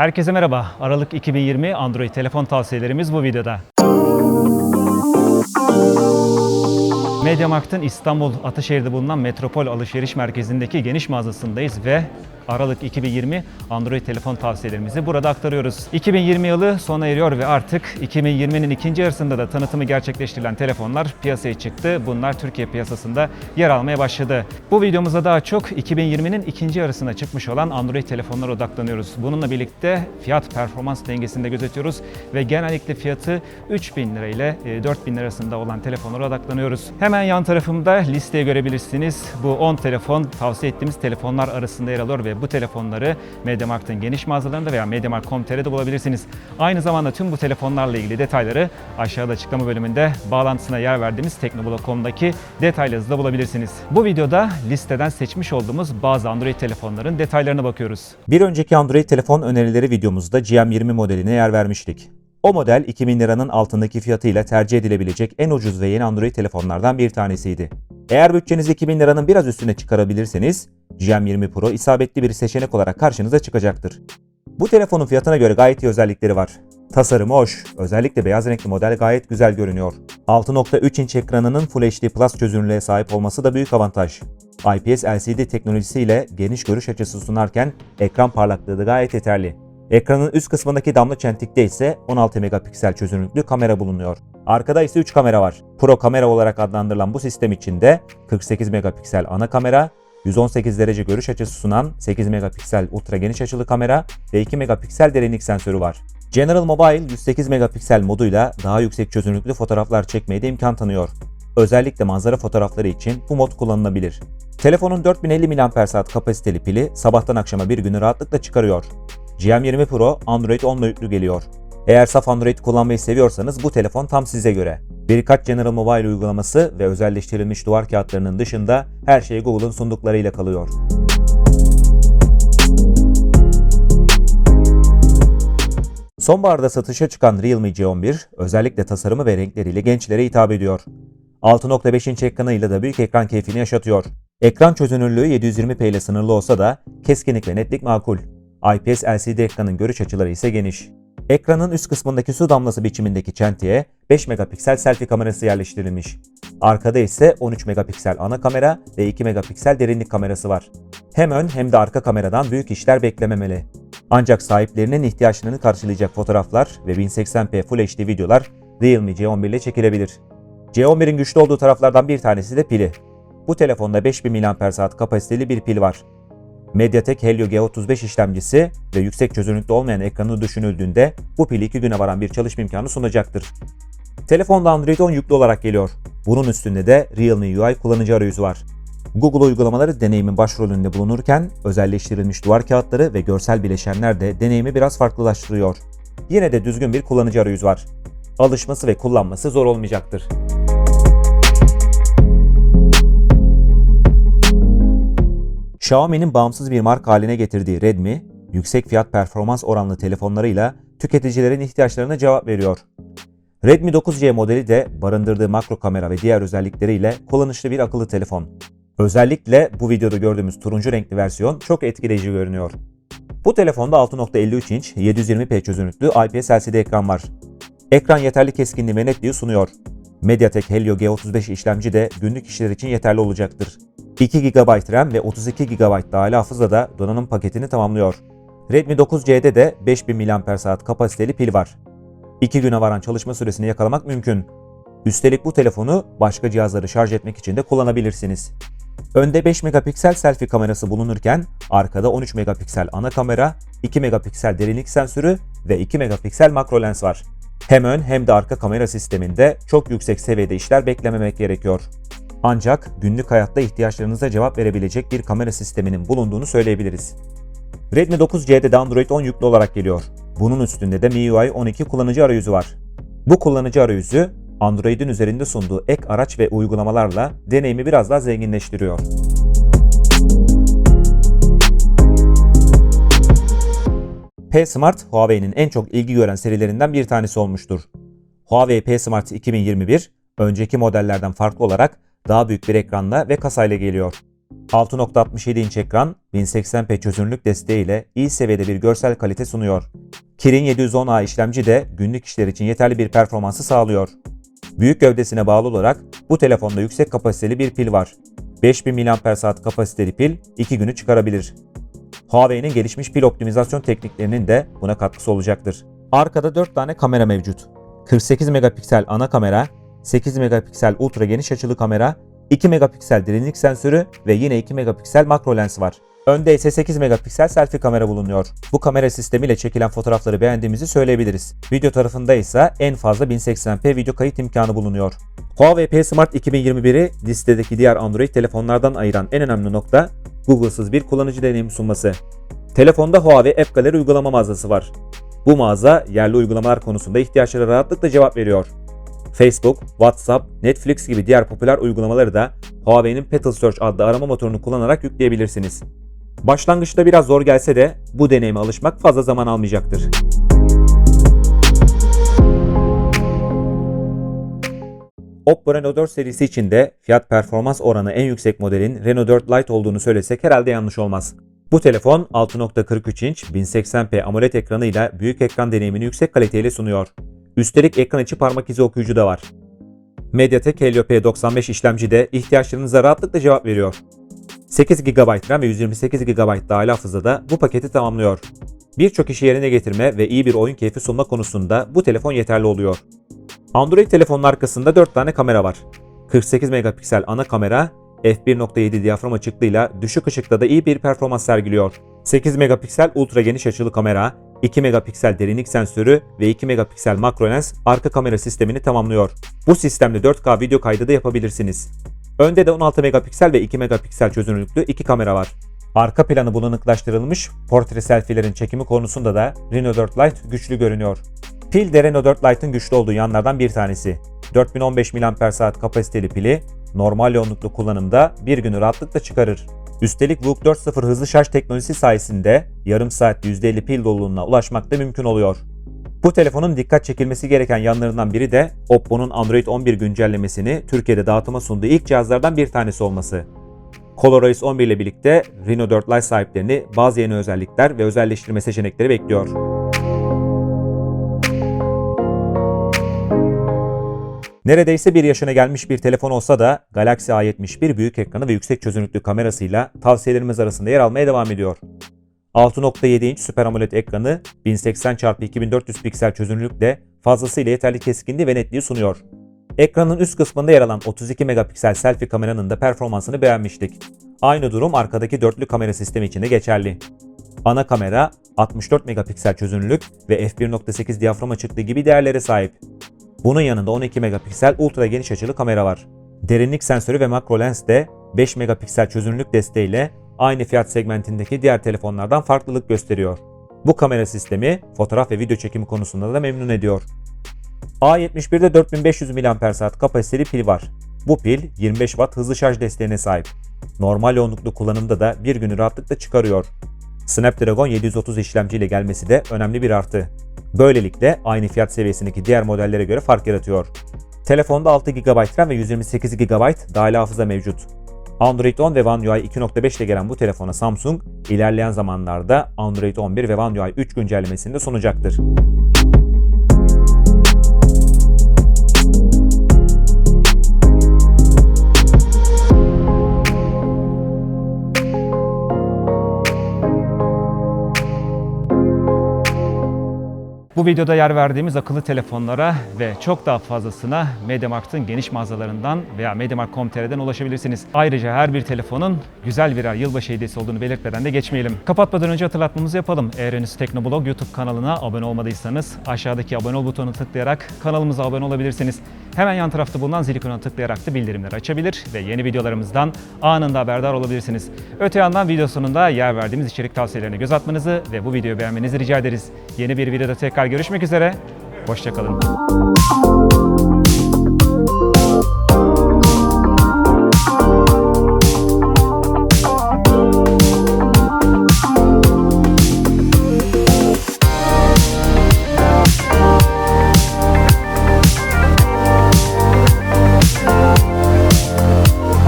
Herkese merhaba. Aralık 2020 Android telefon tavsiyelerimiz bu videoda. MediaMarkt'ın İstanbul Ataşehir'de bulunan Metropol Alışveriş Merkezi'ndeki geniş mağazasındayız ve Aralık 2020 Android telefon tavsiyelerimizi burada aktarıyoruz. 2020 yılı sona eriyor ve artık 2020'nin ikinci yarısında da tanıtımı gerçekleştirilen telefonlar piyasaya çıktı. Bunlar Türkiye piyasasında yer almaya başladı. Bu videomuzda daha çok 2020'nin ikinci yarısına çıkmış olan Android telefonlara odaklanıyoruz. Bununla birlikte fiyat performans dengesinde gözetiyoruz ve genellikle fiyatı 3000 lira ile e, 4000 lira arasında olan telefonlara odaklanıyoruz. Hemen yan tarafımda listeyi görebilirsiniz. Bu 10 telefon tavsiye ettiğimiz telefonlar arasında yer alıyor ve bu telefonları MediaMarkt'ın geniş mağazalarında veya MediaMarkt.com.tr'de bulabilirsiniz. Aynı zamanda tüm bu telefonlarla ilgili detayları aşağıda açıklama bölümünde bağlantısına yer verdiğimiz teknoblog.com'daki detaylı yazıda bulabilirsiniz. Bu videoda listeden seçmiş olduğumuz bazı Android telefonların detaylarına bakıyoruz. Bir önceki Android telefon önerileri videomuzda GM20 modeline yer vermiştik. O model 2000 liranın altındaki fiyatıyla tercih edilebilecek en ucuz ve yeni Android telefonlardan bir tanesiydi. Eğer bütçenizi 2000 liranın biraz üstüne çıkarabilirseniz GM20 Pro isabetli bir seçenek olarak karşınıza çıkacaktır. Bu telefonun fiyatına göre gayet iyi özellikleri var. Tasarımı hoş, özellikle beyaz renkli model gayet güzel görünüyor. 6.3 inç ekranının Full HD Plus çözünürlüğe sahip olması da büyük avantaj. IPS LCD teknolojisiyle geniş görüş açısı sunarken ekran parlaklığı da gayet yeterli. Ekranın üst kısmındaki damla çentikte ise 16 megapiksel çözünürlüklü kamera bulunuyor. Arkada ise 3 kamera var. Pro kamera olarak adlandırılan bu sistem içinde 48 megapiksel ana kamera, 118 derece görüş açısı sunan 8 megapiksel ultra geniş açılı kamera ve 2 megapiksel derinlik sensörü var. General Mobile 108 megapiksel moduyla daha yüksek çözünürlüklü fotoğraflar çekmeye de imkan tanıyor. Özellikle manzara fotoğrafları için bu mod kullanılabilir. Telefonun 4050 mAh kapasiteli pili sabahtan akşama bir günü rahatlıkla çıkarıyor. GM20 Pro Android 10 boyutlu geliyor. Eğer saf Android kullanmayı seviyorsanız bu telefon tam size göre. Birkaç General Mobile uygulaması ve özelleştirilmiş duvar kağıtlarının dışında her şey Google'ın sunduklarıyla kalıyor. Sonbaharda satışa çıkan Realme C11 özellikle tasarımı ve renkleriyle gençlere hitap ediyor. 6.5 inç ekranıyla da büyük ekran keyfini yaşatıyor. Ekran çözünürlüğü 720p ile sınırlı olsa da keskinlik ve netlik makul. IPS LCD ekranın görüş açıları ise geniş. Ekranın üst kısmındaki su damlası biçimindeki çentiye 5 megapiksel selfie kamerası yerleştirilmiş. Arkada ise 13 megapiksel ana kamera ve 2 megapiksel derinlik kamerası var. Hem ön hem de arka kameradan büyük işler beklememeli. Ancak sahiplerinin ihtiyaçlarını karşılayacak fotoğraflar ve 1080p Full HD videolar Realme C11 ile çekilebilir. C11'in güçlü olduğu taraflardan bir tanesi de pili. Bu telefonda 5000 mAh kapasiteli bir pil var. MediaTek Helio G35 işlemcisi ve yüksek çözünürlükte olmayan ekranı düşünüldüğünde bu pil 2 güne varan bir çalışma imkanı sunacaktır. Telefonda Android 10 yüklü olarak geliyor. Bunun üstünde de Realme UI kullanıcı arayüzü var. Google uygulamaları deneyimin başrolünde bulunurken özelleştirilmiş duvar kağıtları ve görsel bileşenler de deneyimi biraz farklılaştırıyor. Yine de düzgün bir kullanıcı arayüzü var. Alışması ve kullanması zor olmayacaktır. Xiaomi'nin bağımsız bir marka haline getirdiği Redmi, yüksek fiyat performans oranlı telefonlarıyla tüketicilerin ihtiyaçlarına cevap veriyor. Redmi 9C modeli de barındırdığı makro kamera ve diğer özellikleriyle kullanışlı bir akıllı telefon. Özellikle bu videoda gördüğümüz turuncu renkli versiyon çok etkileyici görünüyor. Bu telefonda 6.53 inç 720p çözünürlüklü IPS LCD ekran var. Ekran yeterli keskinliği ve netliği sunuyor. MediaTek Helio G35 işlemci de günlük işler için yeterli olacaktır. 2 GB RAM ve 32 GB dahili hafıza da donanım paketini tamamlıyor. Redmi 9C'de de 5000 mAh kapasiteli pil var. 2 güne varan çalışma süresini yakalamak mümkün. Üstelik bu telefonu başka cihazları şarj etmek için de kullanabilirsiniz. Önde 5 megapiksel selfie kamerası bulunurken arkada 13 megapiksel ana kamera, 2 megapiksel derinlik sensörü ve 2 megapiksel makro lens var. Hem ön hem de arka kamera sisteminde çok yüksek seviyede işler beklememek gerekiyor. Ancak günlük hayatta ihtiyaçlarınıza cevap verebilecek bir kamera sisteminin bulunduğunu söyleyebiliriz. Redmi 9C'de de Android 10 yüklü olarak geliyor. Bunun üstünde de MIUI 12 kullanıcı arayüzü var. Bu kullanıcı arayüzü Android'in üzerinde sunduğu ek araç ve uygulamalarla deneyimi biraz daha zenginleştiriyor. P Smart, Huawei'nin en çok ilgi gören serilerinden bir tanesi olmuştur. Huawei P Smart 2021, önceki modellerden farklı olarak daha büyük bir ekranla ve kasayla geliyor. 6.67 inç ekran, 1080p çözünürlük desteğiyle iyi seviyede bir görsel kalite sunuyor. Kirin 710A işlemci de günlük işler için yeterli bir performansı sağlıyor. Büyük gövdesine bağlı olarak bu telefonda yüksek kapasiteli bir pil var. 5000 mAh kapasiteli pil 2 günü çıkarabilir. Huawei'nin gelişmiş pil optimizasyon tekniklerinin de buna katkısı olacaktır. Arkada 4 tane kamera mevcut. 48 megapiksel ana kamera, 8 megapiksel ultra geniş açılı kamera, 2 megapiksel derinlik sensörü ve yine 2 megapiksel makro lens var. Önde ise 8 megapiksel selfie kamera bulunuyor. Bu kamera sistemiyle çekilen fotoğrafları beğendiğimizi söyleyebiliriz. Video tarafında ise en fazla 1080p video kayıt imkanı bulunuyor. Huawei P Smart 2021'i listedeki diğer Android telefonlardan ayıran en önemli nokta Google'sız bir kullanıcı deneyimi sunması. Telefonda Huawei App Gallery uygulama mağazası var. Bu mağaza yerli uygulamalar konusunda ihtiyaçlara rahatlıkla cevap veriyor. Facebook, WhatsApp, Netflix gibi diğer popüler uygulamaları da Huawei'nin Petal Search adlı arama motorunu kullanarak yükleyebilirsiniz. Başlangıçta biraz zor gelse de bu deneyime alışmak fazla zaman almayacaktır. Oppo Reno 4 serisi içinde fiyat performans oranı en yüksek modelin Reno 4 Lite olduğunu söylesek herhalde yanlış olmaz. Bu telefon 6.43 inç 1080p AMOLED ekranıyla büyük ekran deneyimini yüksek kaliteyle sunuyor. Üstelik ekran içi parmak izi okuyucu da var. MediaTek Helio P95 işlemci de ihtiyaçlarınıza rahatlıkla cevap veriyor. 8 GB RAM ve 128 GB dahil hafıza da bu paketi tamamlıyor. Birçok işi yerine getirme ve iyi bir oyun keyfi sunma konusunda bu telefon yeterli oluyor. Android telefonun arkasında 4 tane kamera var. 48 megapiksel ana kamera, f1.7 diyafram açıklığıyla düşük ışıkta da iyi bir performans sergiliyor. 8 megapiksel ultra geniş açılı kamera, 2 megapiksel derinlik sensörü ve 2 megapiksel makro lens arka kamera sistemini tamamlıyor. Bu sistemle 4K video kaydı da yapabilirsiniz. Önde de 16 megapiksel ve 2 megapiksel çözünürlüklü iki kamera var. Arka planı bulanıklaştırılmış portre selfielerin çekimi konusunda da Reno 4 Lite güçlü görünüyor. Pil de Reno 4 Lite'ın güçlü olduğu yanlardan bir tanesi. 4015 mAh kapasiteli pili normal yoğunluklu kullanımda bir günü rahatlıkla çıkarır. Üstelik VOOC 4.0 hızlı şarj teknolojisi sayesinde yarım saatte %50 pil doluluğuna ulaşmak da mümkün oluyor. Bu telefonun dikkat çekilmesi gereken yanlarından biri de Oppo'nun Android 11 güncellemesini Türkiye'de dağıtıma sunduğu ilk cihazlardan bir tanesi olması. ColorOS 11 ile birlikte Reno 4 Lite sahiplerini bazı yeni özellikler ve özelleştirme seçenekleri bekliyor. Neredeyse bir yaşına gelmiş bir telefon olsa da Galaxy A71 büyük ekranı ve yüksek çözünürlüklü kamerasıyla tavsiyelerimiz arasında yer almaya devam ediyor. 6.7 inç Super AMOLED ekranı 1080x2400 piksel çözünürlükle fazlasıyla yeterli keskinliği ve netliği sunuyor. Ekranın üst kısmında yer alan 32 megapiksel selfie kameranın da performansını beğenmiştik. Aynı durum arkadaki dörtlü kamera sistemi için de geçerli. Ana kamera 64 megapiksel çözünürlük ve f1.8 diyafram açıklığı gibi değerlere sahip. Bunun yanında 12 megapiksel ultra geniş açılı kamera var. Derinlik sensörü ve makro lens de 5 megapiksel çözünürlük desteğiyle aynı fiyat segmentindeki diğer telefonlardan farklılık gösteriyor. Bu kamera sistemi fotoğraf ve video çekimi konusunda da memnun ediyor. A71'de 4500 mAh kapasiteli pil var. Bu pil 25 Watt hızlı şarj desteğine sahip. Normal yoğunluklu kullanımda da bir günü rahatlıkla çıkarıyor. Snapdragon 730 işlemciyle gelmesi de önemli bir artı. Böylelikle aynı fiyat seviyesindeki diğer modellere göre fark yaratıyor. Telefonda 6 GB RAM ve 128 GB dahili hafıza mevcut. Android 10 ve One UI 2.5 ile gelen bu telefona Samsung ilerleyen zamanlarda Android 11 ve One UI 3 güncellemesini de sunacaktır. Bu videoda yer verdiğimiz akıllı telefonlara ve çok daha fazlasına MediaMarkt'ın geniş mağazalarından veya MediaMarkt.com.tr'den ulaşabilirsiniz. Ayrıca her bir telefonun güzel birer yılbaşı hediyesi olduğunu belirtmeden de geçmeyelim. Kapatmadan önce hatırlatmamızı yapalım. Eğer henüz Teknoblog YouTube kanalına abone olmadıysanız aşağıdaki abone ol butonuna tıklayarak kanalımıza abone olabilirsiniz. Hemen yan tarafta bulunan zil ikonuna tıklayarak da bildirimleri açabilir ve yeni videolarımızdan anında haberdar olabilirsiniz. Öte yandan video sonunda yer verdiğimiz içerik tavsiyelerine göz atmanızı ve bu videoyu beğenmenizi rica ederiz. Yeni bir videoda tekrar görüşmek üzere. Hoşçakalın.